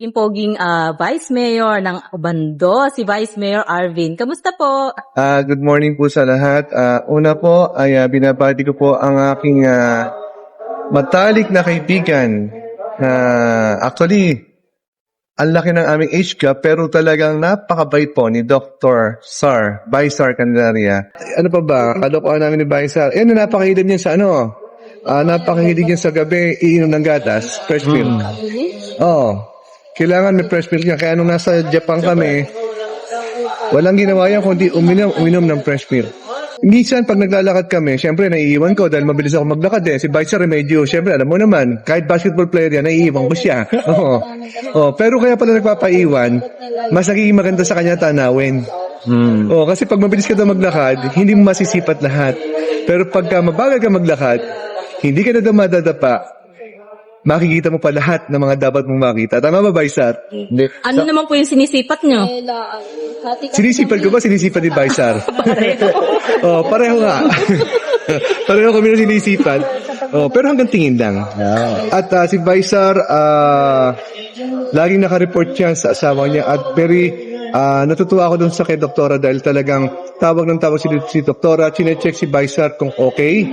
yung poging ah, Vice Mayor ng Ubando, si Vice Mayor Arvin. Kamusta po? Ah, good morning po sa lahat. Ah, una po ay ah, binabati ko po ang aking ah, matalik na kaibigan. Ah, actually, ang laki ng aming age gap pero talagang napakabait po ni Dr. Sar, Baisar Candelaria. Ano pa ba? Kalokohan namin ni Baisar. Eh, ano, napakahilig niya sa ano? Ah, napakahilig niya sa gabi iinom ng gatas, fresh milk. Oo. Kailangan may fresh milk niya. Kaya nung nasa Japan kami, Walang ginawa yan kundi uminom, uminom ng fresh milk. Minsan, pag naglalakad kami, syempre, naiiwan ko dahil mabilis ako maglakad eh. Si Vice medyo, syempre, alam mo naman, kahit basketball player yan, naiiwan ko siya. Oo. Oh, pero kaya pala nagpapaiwan, mas nagiging maganda sa kanya tanawin. Oh, kasi pag mabilis ka daw maglakad, hindi mo masisipat lahat. Pero pagka mabagal ka maglakad, hindi ka na daw madadapa, makikita mo pa lahat ng mga dapat mong makita. Tama ba, Baisar? Hindi. Ano naman po yung sinisipat nyo? Sinisipan ko ba? Sinisipan ni Baisar? oh, pareho nga. pareho kami na sinisipan. Oh, pero hanggang tingin lang. At ah, si Baisar, ah, laging naka-report siya sa asawa niya at very ah, natutuwa ako dun sa kay Doktora dahil talagang tawag ng tawag si, si Doktora, chinecheck si Baisar kung okay.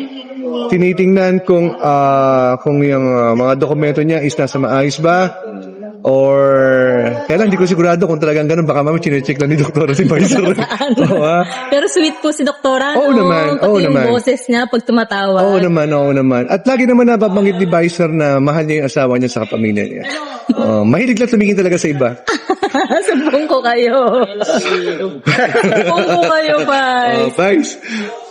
Tinitingnan kung ah, kung yung ah, mga dokumento niya is nasa maayos ba or kaya lang hindi ko sigurado kung talagang ganun baka mami chinecheck lang ni Doktora si Baisar. Oo, ah. Pero sweet po si Doktora. Oo no? naman, Pati oo yung naman. boses niya pag tumatawa. Oo naman, oo naman. At lagi naman nababanggit ni Baisar na mahal niya yung asawa niya sa kapamilya niya. Oh, mahilig lang tumingin talaga sa iba. Sumbong ko kayo. Sumbong ko kayo, Vice. Oh, Vice,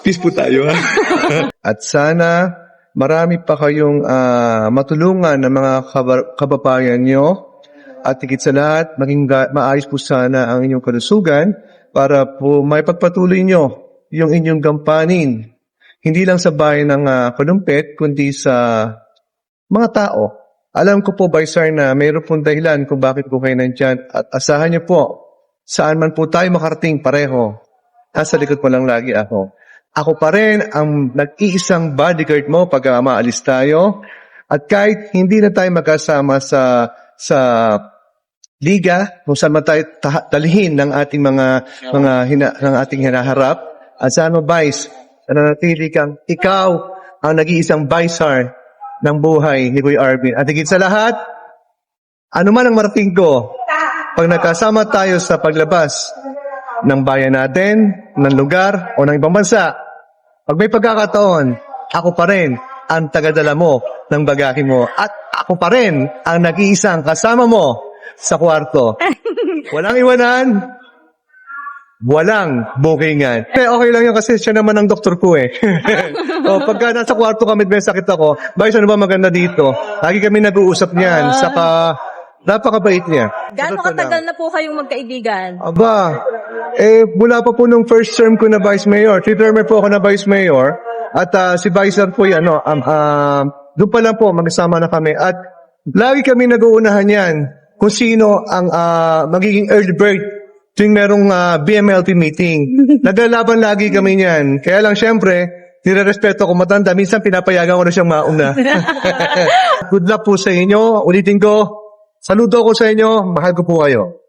peace po tayo. ha? At sana marami pa kayong ah, matulungan ng mga kaba- kababayan nyo. At higit sa lahat, maging ga- maayos po sana ang inyong kalusugan para po may pagpatuloy nyo yung inyong gampanin. Hindi lang sa bayan ng ah, Kalumpit, kundi sa mga tao. Alam ko po, Baisar, na mayroon pong dahilan kung bakit po kayo nandyan. At asahan niyo po, saan man po tayo makarating pareho, nasa likod mo lang lagi ako. Ako pa rin ang nag-iisang bodyguard mo pag ah, maalis tayo. At kahit hindi na tayo magkasama sa sa liga, kung saan man tayo ta- dalhin ng ating mga mga hina, ng ating hinaharap, at saan mo, Vice, nanatili kang ikaw ang nag-iisang Vice ng buhay ni Kuya Arvin. At higit sa lahat, ano man ang marating ko, pag nagkasama tayo sa paglabas ng bayan natin, ng lugar, o ng ibang bansa, pag may pagkakataon, ako pa rin ang tagadala mo ng bagahe mo. At ako pa rin ang nag-iisang kasama mo sa kwarto. Walang iwanan, walang bookingan. Eh, okay lang yun kasi siya naman ang doktor ko eh. o, pagka nasa kwarto kami at may sakit ako, bakit ano ba maganda dito? Lagi kami nag-uusap niyan, saka napakabait niya. Gaano Totoo lang. katagal na po kayong magkaibigan? Aba, eh, mula pa po nung first term ko na Vice Mayor, three termer po ako na Vice Mayor, at ah, si Vice po yan, no, um, ah, doon pa lang po, magkasama na kami, at lagi kami nag-uunahan yan kung sino ang ah, magiging early bird tuwing merong ah, BMLT meeting. Naglalaban lagi kami niyan. Kaya lang, syempre, nire-respeto ko matanda. Minsan, pinapayagan ko na siyang mauna. Good luck po sa inyo. Ulitin ko, saludo ko sa inyo. Mahal ko po kayo.